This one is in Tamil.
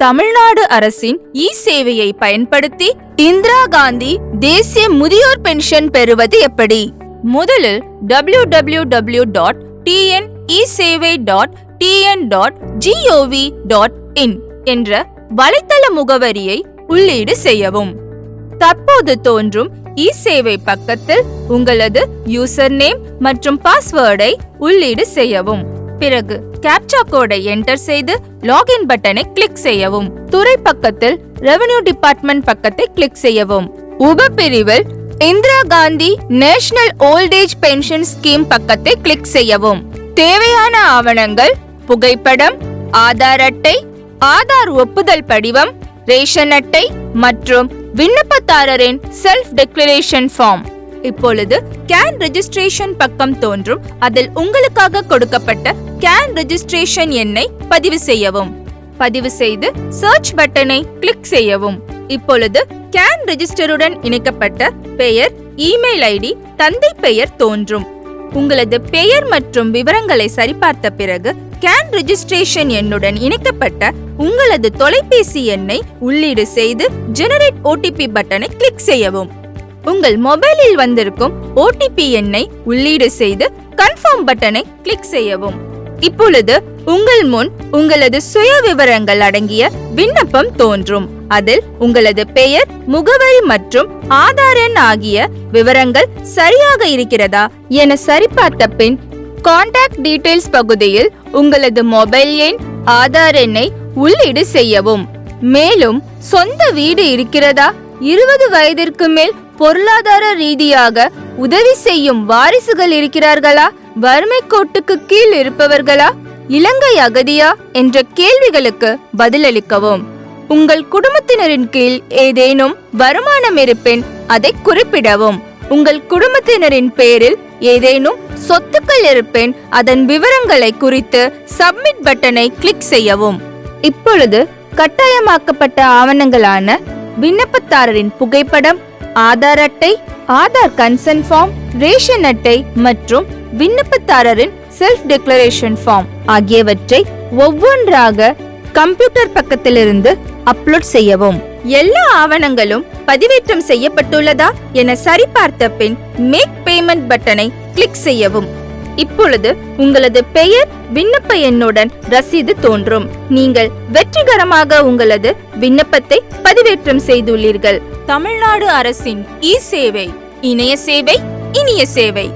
தமிழ்நாடு அரசின் இ சேவையை பயன்படுத்தி இந்திரா காந்தி தேசிய முதியோர் பென்ஷன் பெறுவது எப்படி? முதலில் W W W dot TN sevai dot TN dot GOV dot in என்ற வலைத்தள முகவரியை உள்ளீடு செய்யவும். தற்போது தோன்றும் இ சேவை பக்கத்தில் உங்களது யூசர் நேம் மற்றும் பாஸ்வேர்டை உள்ளீடு செய்யவும். பிறகு கேப்சா கோடை என்டர் செய்து லாகின் பட்டனை கிளிக் செய்யவும். துறை பக்கத்தில் ரெவன்யூ டிபார்ட்மெண்ட் பக்கத்தை கிளிக் செய்யவும். உபப்பிரிவில் Indira Gandhi national old age pension scheme பக்கத்தை கிளிக் செய்யவும். தேவையான ஆவணங்கள் புகைப்படம் ஆதார் அட்டை ஆதார் ஒப்புதல் படிவம் ரேஷன் அட்டை மற்றும் விண்ணப்பதாரரின் செல்ஃப் டெக்ளரேஷன் ஃபார்ம் இப்பொழுது கேன் ரெஜிஸ்ட்ரேஷன் பக்கம் தோன்றும். அதில் உங்களுக்காக கொடுக்கப்பட்ட கேன் ரெஜிஸ்ட்ரேஷன் எண்ணை பதிவு செய்யவும். பதிவு செய்து சர்ச் பட்டனை கிளிக் செய்யவும். இப்பொழுது கேன் ரெஜிஸ்டருடன் இணைக்கப்பட்ட பெயர் இமெயில் ஐடி தந்தை பெயர் தோன்றும். உங்களது பெயர் மற்றும் விவரங்களை சரிபார்த்த பிறகு கேன் ரெஜிஸ்ட்ரேஷன் எண்ணுடன் இணைக்கப்பட்ட உங்களது தொலைபேசி எண்ணை உள்ளீடு செய்து ஜெனரேட் ஓடிபி பட்டனை கிளிக் செய்யவும். உங்கள் மொபைலில் வந்திருக்கும் ஓடிபி எண்ணை உள்ளீடு செய்து கன்ஃபார்ம் பட்டனை கிளிக் செய்யவும். இப்பொழுது உங்கள் முன் உங்களது சுய விவரங்கள் அடங்கிய விண்ணப்பம் தோன்றும். அதில் உங்களது பெயர் முகவரி மற்றும் ஆதார் எண் ஆகிய விவரங்கள் சரியாக இருக்கிறதா என சரிபார்த்த பின் கான்டாக்ட் டீடைல்ஸ் பகுதியில் உங்களது மொபைல் எண் ஆதார் எண்ணை உள்ளீடு செய்யவும். மேலும் சொந்த வீடு இருக்கிறதா இருபது வயதிற்கு மேல் பொருளாதார ரீதியாக உதவி செய்யும் வாரிசுகள் இருக்கிறார்களா? வறுமை கோட்டுக்கு கீழ் இருப்பவர்களா? இலங்கை அகதியா? என்ற கேள்விகளுக்கு பதிலளிக்கவும். உங்கள் குடும்பத்தினரின் கீழ் ஏதேனும் வருமானம் இருப்பின் அதை குறிப்பிடவும். உங்கள் குடும்பத்தினரின் பேரில் ஏதேனும் சொத்துக்கள் இருப்பின் அதன் விவரங்களை குறித்து சப்மிட் பட்டனை கிளிக் செய்யவும். இப்பொழுது கட்டாயமாக்கப்பட்ட ஆவணங்களான விண்ணப்பதாரரின் புகைப்படம் ஆதார் அட்டை ஆதார் கன்சன் ஃபார்ம் ரேஷன் அட்டை மற்றும் விண்ணப்பதாரரின் செல்ஃப் டெக்ளரேஷன் ஃபார்ம் ஆகியவற்றை ஒவ்வொன்றாக கம்ப்யூட்டர் பக்கத்திலிருந்து அப்லோட் செய்யவும். எல்லா ஆவணங்களும் பதிவேற்றம் செய்யப்பட்டுள்ளதா என சரிபார்த்த பின் மேக் பேமெண்ட் பட்டனை கிளிக் செய்யவும். இப்பொழுது உங்களது பெயர் விண்ணப்ப எண்ணுடன் ரசீது தோன்றும். நீங்கள் வெற்றிகரமாக உங்களது விண்ணப்பத்தை பதிவேற்றம் செய்துள்ளீர்கள். தமிழ்நாடு அரசின் இ சேவை இணைய சேவை இனிய சேவை.